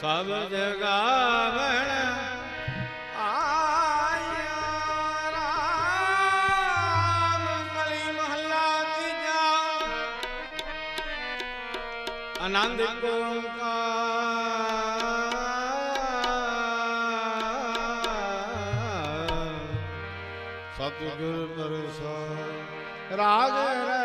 ਸਭ ਜਗਾਵਣ ਆਇਆ ਰਾਮ ਕਲੀ ਮਹੱਲਾ ਤੀਜਾ। ਆਨੰਦ ਓੰਕਾਰ। ਸਤਿਗੁਰ ਪ੍ਰਸਾਦ ਰਾਗ ਰਤਨ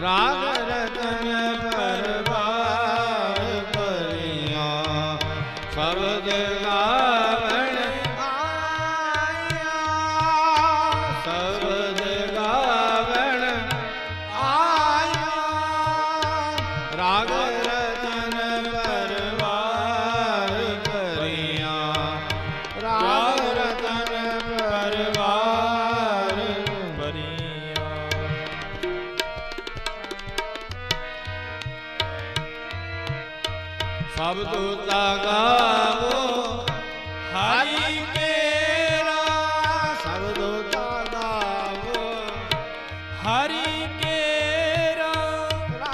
ਰਾਗ ਰਤਨ ਸਭ ਦੂਤਾ ਗਾਵੋ ਹਰੀ ਕੇਰਾ ਸਭ ਦੂਤਾ ਗਾਵੋ ਹਰੀ ਕੇਰਾ ਰਾਮ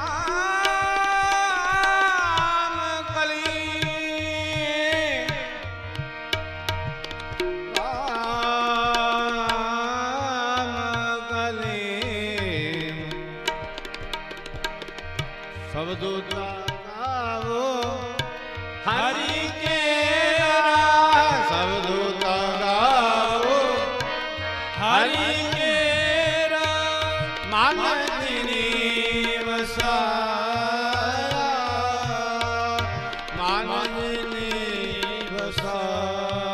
ਕਲੀ ਰਾਮ ਕਲੀ ਸਭ ਦੂਤਾ ਹਰੀ ਕੇਰਾ ਸਭ ਦੂਤਾ ਗਾਵੋ ਹਰੀ ਕੇਰਾ ਮਨ ਜਿਨੀ ਵਸਾਇਆ। ਮਨ ਜਿਨੀ ਵਸਾਇਆ।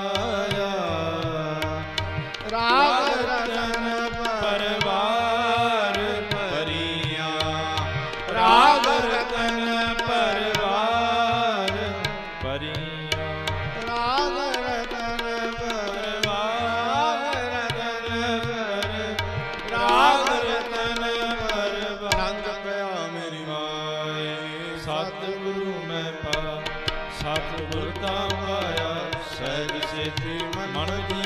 ਸਤਿਗੁਰੂ ਮੈਂ ਪਾ ਸਤਿਗੁਰ ਤਾਂ ਪਾਇਆ ਸਹਿਜ ਸੇਤੀ ਮਨ ਦੀਆਂ